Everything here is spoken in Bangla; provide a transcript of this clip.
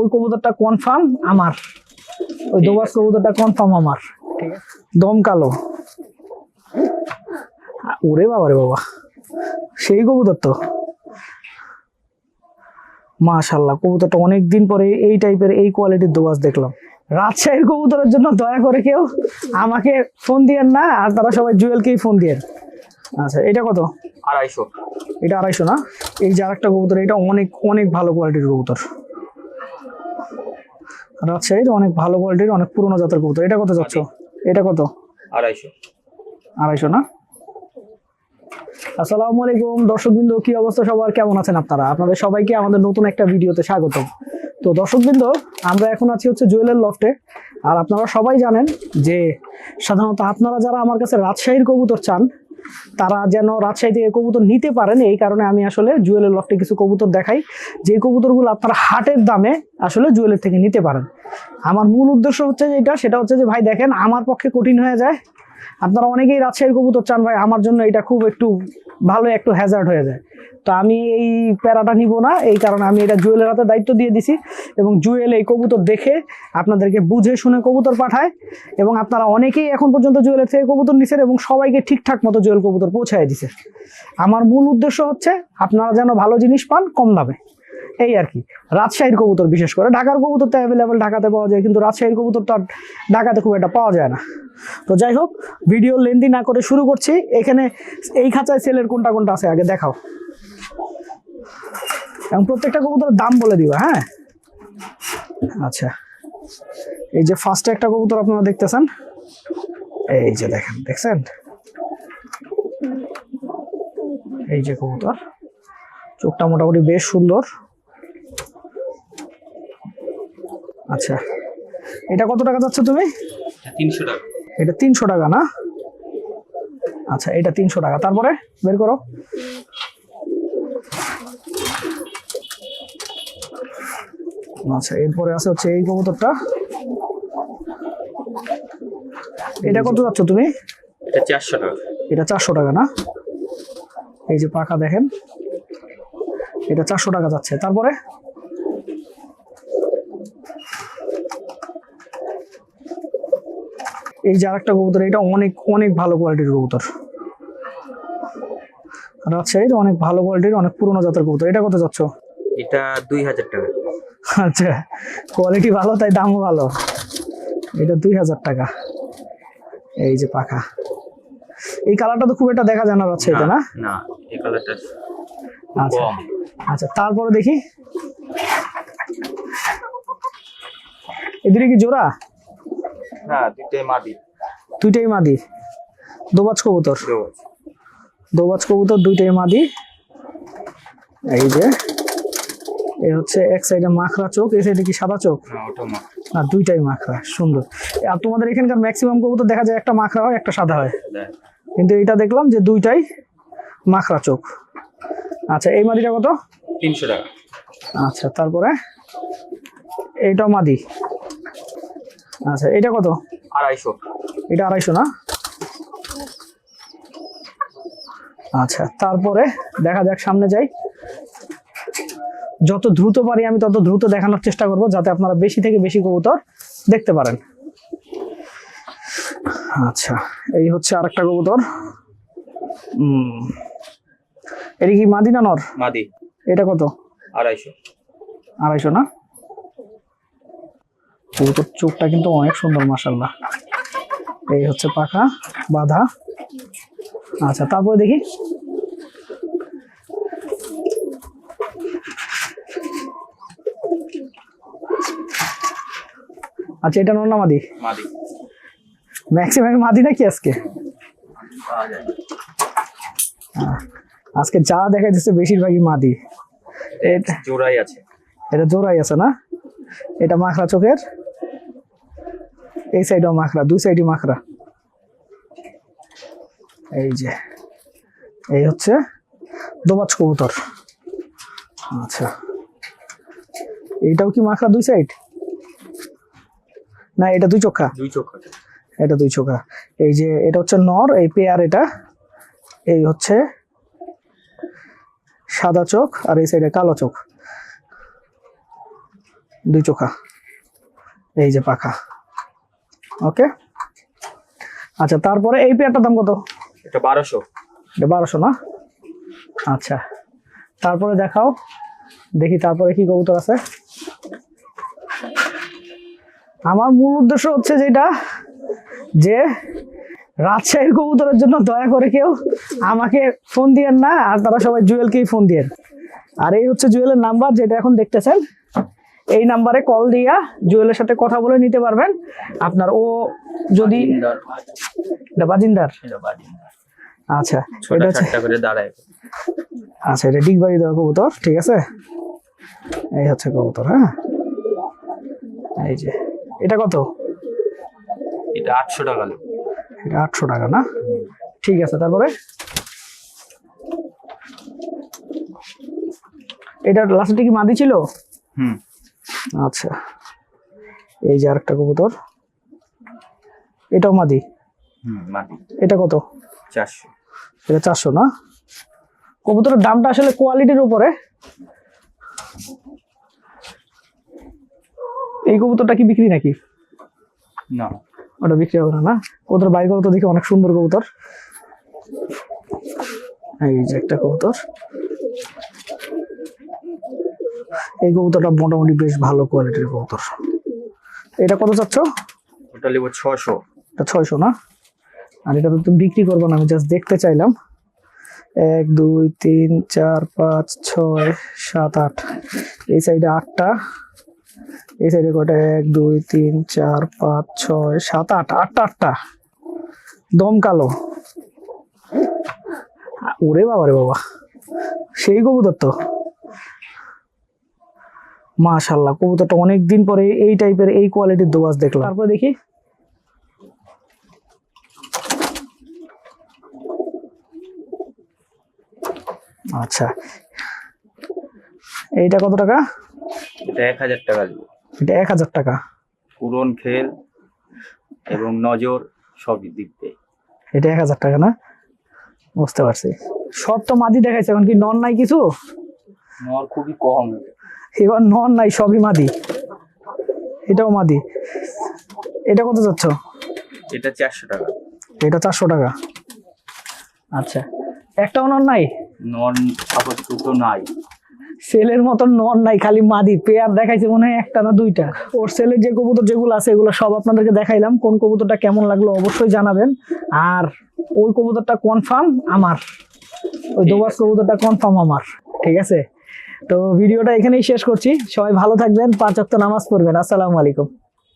ওই কবুতরটা কনফার্ম আমার। ওই দোবাস কবুতরটা কনফার্ম আমার। ঠিক আছে। দম কালো। ওরে বাবা রে বাবা। সেই কবুতর তো। মাশাল্লাহ কবুতরটা অনেক দিন পরে এই টাইপের এই কোয়ালিটির দোবাস দেখলাম। রাজশাহীর কবুতরের জন্য দয়া করে কেউ আমাকে ফোন দিয়েন না আর তারা সবাই জুয়েলকেই ফোন দিয়েন। আচ্ছা এটা কত? আড়াইশো। এটা আড়াইশো না? এই যে আরেকটা কবুতর এটা অনেক অনেক ভালো কোয়ালিটির কবুতর। রাজশাহীর অনেক ভালো কোয়ালিটির অনেক পুরোনো জাতের কবুতর। এটা কত যাচ্ছ? এটা কত? আড়াইশো। আড়াইশো না? আসসালামু আলাইকুম দর্শকবৃন্দ কি অবস্থা সবার? কেমন আছেন আপনারা? আপনাদের সবাইকে আমাদের নতুন একটা ভিডিওতে স্বাগত তো দর্শকবৃন্দ আমরা এখন আছি হচ্ছে জুয়েলের লফটে আর আপনারা সবাই জানেন যে সাধারণত আপনারা যারা আমার কাছে রাজশাহীর কবুতর চান তারা যেন রাজশাহী থেকে কবুতর নিতে পারেন, এই কারণে আমি আসলে জুয়েলের লফটে কিছু কবুতর দেখাই। যে কবুতরগুলো আপনারা হাটের দামে আসলে জুয়েলের থেকে নিতে পারেন। আমার মূল উদ্দেশ্য হচ্ছে যেটা সেটা হচ্ছে যে, ভাই দেখেন, আমার পক্ষে কঠিন হয়ে যায়। আপনারা অনেকেই রাজশাহীর কবুতর চান ভাই, আমার জন্য এটা খুব একটু ভালো একটু হ্যাজার্ড হয়ে যায়। তো আমি এই প্যারাটা নিব না, এই কারণে আমি এটা জুয়েলের হাতে দায়িত্ব দিয়ে দিছি এবং জুয়েল এই কবুতর দেখে আপনাদেরকে বুঝে শুনে কবুতর পাঠায় এবং আপনারা অনেকেই এখন পর্যন্ত জুয়েলের থেকে কবুতর নিছেন এবং সবাইকে ঠিকঠাক মতো জুয়েল কবুতর পৌঁছায় দিছে। আমার মূল উদ্দেশ্য হচ্ছে, আপনারা যেন ভালো জিনিস পান কম দামে। এই আর কি। রাজশাহীর কবুতর বিশেষ করে। ঢাকার কবুতর তো অ্যাভেলেবেল ঢাকাতে পাওয়া যায়, কিন্তু রাজশাহীর কবুতর তো ঢাকাতে খুব একটা পাওয়া যায় না। তো যাই হোক ভিডিও লেন্দি না করে শুরু করছি। এখানে এই খাঁচায় সেলের কোনটা কোনটা আছে আগে দেখাও। এবং প্রত্যেকটা কবুতরের দাম বলে দিবা হ্যাঁ? আচ্ছা। এই যে ফার্স্টে একটা কবুতর আপনারা দেখতেছেন, এই যে দেখেন, দেখছেন? এই যে কবুতর, চোখটা মোটামুটি বেশ সুন্দর। আচ্ছা। এটা কত টাকা যাচ্ছে তুমি? তিনশো টাকা। এটা তিনশো টাকা না? আচ্ছা এটা তিনশো টাকা। তারপরে বের করো। আচ্ছা এরপরে আছে হচ্ছে এই কবুতরটা। এটা কত যাচ্ছ তুমি? এটা চারশো টাকা। এটা চারশো টাকা না? এই যে পাকা দেখেন। এটা চারশো টাকা যাচ্ছে। তারপরে? এই যে আরেকটা কবুতর এটা অনেক অনেক ভালো কোয়ালিটির কবুতর। রাজশাহীর অনেক ভালো কোয়ালিটির অনেক পুরোনো জাতের কবুতর। এটা কত যাচ্ছ? এটা দুই হাজার টাকা। আচ্ছা কোয়ালিটি ভালো তাই দামও ভালো। এটা দুই হাজার টাকা। এই যে পাখা। এই কালারটা তো খুব একটা দেখা যায় না রাজশাহীতে না? না এই কালারটা আচ্ছা আচ্ছা তারপরে দেখি। এদিকে কি জোড়া? না দুইটাই মাদি দুইটাই মাদি দোবাজ কবুতর? দোবাজ। কবুতর দুইটাই মাদি এই যে এই হচ্ছে এক সাইডে মাখরা চোখ এই সাইডে কি সাদা চোখ? না না দুইটাই মাখরা সুন্দর। আর তোমাদের এখানকার ম্যাক্সিমাম কবুতর দেখা যায় একটা মাখরা হয় একটা সাদা হয়। কিন্তু এটা দেখলাম যে দুইটাই মাখরা চোখ। আচ্ছা এই মাদিটা কত? তিনশো টাকা। আচ্ছা তারপরে এইটা মাদি আচ্ছা এটা কত? আড়াইশো। এটা আড়াইশো না? আচ্ছা তারপরে দেখা যাক সামনে যাই। যত দ্রুত পারি আমি তত দ্রুত দেখানোর চেষ্টা করব যাতে আপনারা বেশি থেকে বেশি কবুতর দেখতে পারেন। আচ্ছা এই হচ্ছে আরেকটা কবুতর। এটা কি মাদি না নর? মাদি। এটা কত? আড়াইশো। আড়াইশো না? কবুতর চোখটা কিন্তু অনেক সুন্দর মাসাল্লাহ এই হচ্ছে পাখা বাধা। আচ্ছা তারপরে দেখি। আচ্ছা এটা নর না মাদি? মাদি। ম্যাক্সিমাম মাদি নাকি আজকে? আজকে যা দেখা যাচ্ছে বেশিরভাগই মাদি। এটা জোড়াই আছে। এটা জোড়াই আছে না? এটা মাখরা চোখের? এই সাইডও মাখরা দুই সাইডই মাখরা। এই যে এই হচ্ছে দোবাজ কবুতর। আচ্ছা এইটাও কি মাখরা দুই সাইড না এটা দুই চোখা? দুই চোখ। এটা দুই চোখা। এই যে এটা হচ্ছে নর এই পেয়ার এটা। এই হচ্ছে সাদা চোখ আর এই সাইডে কালো চোখ। দুই চোখা। এই যে পাখা। ওকে। আচ্ছা তারপরে এই পেয়ারটার দাম কত? এটা বারোশো। এটা বারোশো না? আচ্ছা তারপরে দেখাও। দেখি তারপরে কি কবুতর আছে। আমার মূল উদ্দেশ্য হচ্ছে যেটা যে রাজশাহীর কবুতরের জন্য দয়া করে কেউ আমাকে ফোন দিয়েন না আর তারা সবাই জুয়েলকেই ফোন দিয়েন। আর এই হচ্ছে জুয়েলের নাম্বার যেটা এখন দেখতেছেন। এই নাম্বারে কল দিয়া জুয়েলের সাথে কথা বলে নিতে পারবেন। আপনার ও যদি এটা বাজিন্দার? আচ্ছা এটা করে দাঁড়ায়। আচ্ছা এটা ডিগবাড়ি দেওয়া কবুতর ঠিক আছে? এই হচ্ছে কবুতর হ্যাঁ? এই যে এটা কত? এটা আটশো টাকা এটা আটশো টাকা না? ঠিক আছে তারপরে? এটা লাস্টে কি মাদি ছিল? হুম। আচ্ছা। এই যে আরেকটা কবুতর। এটাও মাদি? এটা কত? চারশো। এটা চারশো না? কবুতরের দামটা আসলে কোয়ালিটির উপরে। এই কবুতরটা কি বিক্রি নাকি? না। ওটা বিক্রি হবে না না? কবুতর বাইর কবুতর দেখে অনেক সুন্দর কবুতর। এই যে একটা কবুতর। এই কবুতরটা মোটামুটি বেশ ভালো কোয়ালিটির কবুতর। এটা কত চাচ্ছ? ওটা নেব ছশো এটা ছয়শো না? আর এটা তো তুমি বিক্রি করব না আমি জাস্ট দেখতে চাইলাম। এক দুই তিন চার পাঁচ ছয় সাত আট। এই সাইডে আটটা। এই সাইডে কয়টা? এক দুই তিন চার পাঁচ ছয় সাত আট। আটটা আটটা। দম কালো। ওরে বাবা রে বাবা। সেই কবুতর তো? মাশাল্লাহ কবুতরটা অনেক দিন পরে এই টাইপের এই কোয়ালিটির দোবাজ দেখলাম। তারপরে দেখি। আচ্ছা। এইটা কত টাকা? এটা এক হাজার টাকা এটা এক হাজার টাকা। পুরন খেল এবং নজর সবই দিক দিয়ে। এটা এক হাজার টাকা না? বুঝতে পারছি। সব তো মাদি দেখাইছে এখন কি নন নাই কিছু? নর খুবই কম। এবার নন নাই সবই মাদি। এটাও মাদি। এটা কত যাচ্ছ? এটা চারশো টাকা। এটা চারশো টাকা। আচ্ছা একটাও নন নাই? নন আপাতত নাই। সেলের মতন নন নাই খালি মাদি। পেয়ার দেখাইছে মনে হয় একটা না দুইটা। ওর সেলের যে কবুতর যেগুলো আছে এগুলো সব আপনাদেরকে দেখাইলাম। কোন কবুতরটা কেমন লাগল অবশ্যই জানাবেন। আর ওই কবুতরটা কনফার্ম আমার। ওই দোবাস কবুতরটা কনফার্ম আমার। ঠিক আছে? তো ভিডিওটা এখানেই শেষ করছি। সবাই ভালো থাকবেন পাঁচ ওয়াক্ত নামাজ পড়বেন। আসসালামু আলাইকুম।